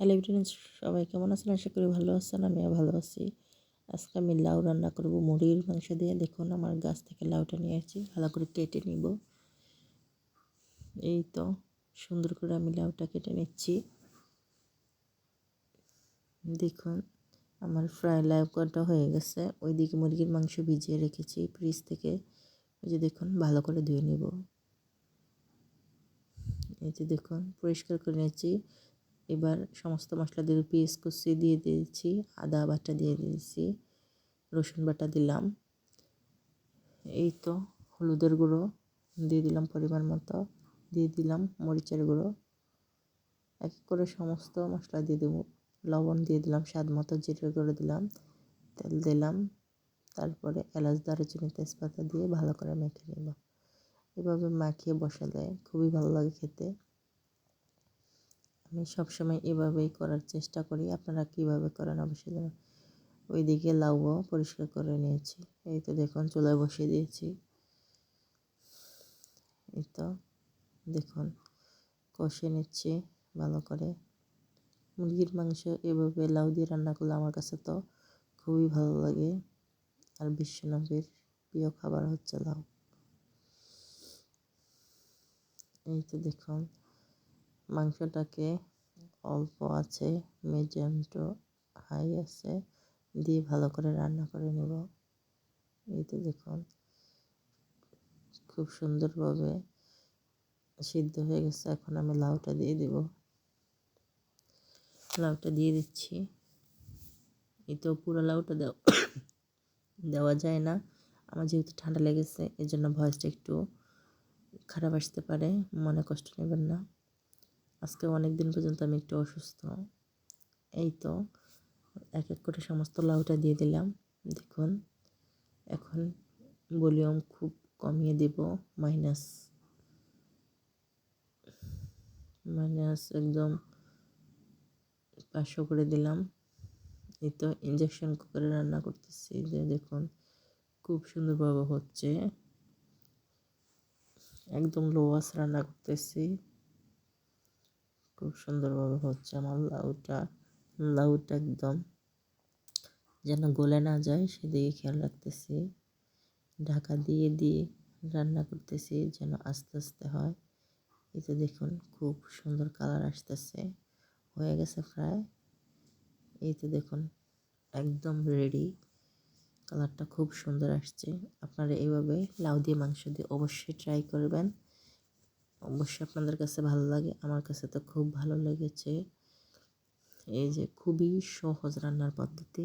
Hello everyone সবাই কেমন আছেন? আশা করি ভালো আছেন, আমিও ভালো আছি। আজকে আমি লাউ রান্না করব মুরগির মাংস দিয়ে। দেখুন, আমার গাছ থেকে লাউটা নিয়ে আসছি। ভালো করে কেটে নিব। এই তো, সুন্দর করে আমি লাউটা কেটে নিচ্ছি। দেখুন, আমার ফ্রাই লাউ কাটা হয়ে গেছে। ওইদিকে মুরগির মাংস ভিজিয়ে রেখেছি ফ্রিজ থেকে। ওই যে দেখুন, ভালো করে ধুয়ে নিব। এই যে দেখুন, পরিষ্কার করে নিয়েছি। এবার সমস্ত মশলা দিয়ে পেঁয়াজ কুচি দিয়ে দিয়েছি, আদা বাটা দিয়ে দিয়েছি, রসুন বাটা দিলাম। এই তো হলুদের গুঁড়ো দিয়ে দিলাম পরিমাণ মতো, দিয়ে দিলাম মরিচের গুঁড়ো। এক এক করে সমস্ত মশলা দিয়ে দেবো। লবণ দিয়ে দিলাম স্বাদ মতো, জিরে গুঁড়ো দিলাম, তেল দিলাম, তারপরে এলাচ, দারুচিনি, তেজপাতা দিয়ে ভালো করে মেখে নেব। এভাবে মাখিয়ে বসালে খুবই ভালো লাগে খেতে। আমি সবসময় এভাবেই করার চেষ্টা করি। আপনারা কীভাবে করেন অবশ্যই জানান। ওইদিকে লাউও পরিষ্কার করে নিয়েছি। এই তো দেখুন, চুলায় বসিয়ে দিয়েছি। এই তো দেখুন, কষে নিচ্ছি ভালো করে। মুরগির মাংস এভাবে লাউ দিয়ে রান্না করলে আমার কাছে তো খুবই ভালো লাগে। আর বিশ্বনবীর প্রিয় খাবার হচ্ছে লাউ। এই তো দেখুন মাংসটাকে অল্প আছে মিডিয়াম টু হাই আছে, দিয়ে ভালো করে রান্না করে নেব। এই তো দেখুন, খুব সুন্দরভাবে সিদ্ধ হয়ে গেছে। এখন আমি লাউটা দিয়ে দেব। লাউটা দিয়ে দিচ্ছি। এই তো পুরো লাউটা দেওয়া দেওয়া যায় না। আমার যেহেতু ঠান্ডা লেগেছে এর জন্য ভয়েসটা একটু খারাপ আসতে পারে। মনে কষ্ট নেবেন না। আজকে অনেক দিন পর্যন্ত আমি একটু অসুস্থ। এই তো এক এক করে সমস্ত লাউটা দিয়ে দিলাম। দেখুন, এখন ভলিউম খুব কমিয়ে দেব, মাইনাস মাইনাস একদম পাঁচশো করে দিলাম। এই তো ইঞ্জেকশন করে রান্না করতেছি। যে দেখুন, খুব সুন্দরভাবে হচ্ছে। একদম লো আস রান্না করতেছি। খুব সুন্দরভাবে হচ্ছে আমার লাউটা লাউটা একদম যেন গলে না যায় সেদিকে খেয়াল রাখতেছি। ঢাকা দিয়ে দিয়ে রান্না করতেছি যেন আস্তে আস্তে হয়। এতে দেখুন খুব সুন্দর কালার আসতেছে, হয়ে গেছে প্রায়। এই তো দেখুন একদম রেডি, কালারটা খুব সুন্দর আসছে। আপনারা এইভাবে লাউ দিয়ে মাংস দিয়ে অবশ্যই ট্রাই করবেন। অবশ্যই আপনাদের কাছে ভালো লাগে। আমার কাছে তো খুব ভালো লেগেছে। এই যে খুবই সহজ রান্নার পদ্ধতি।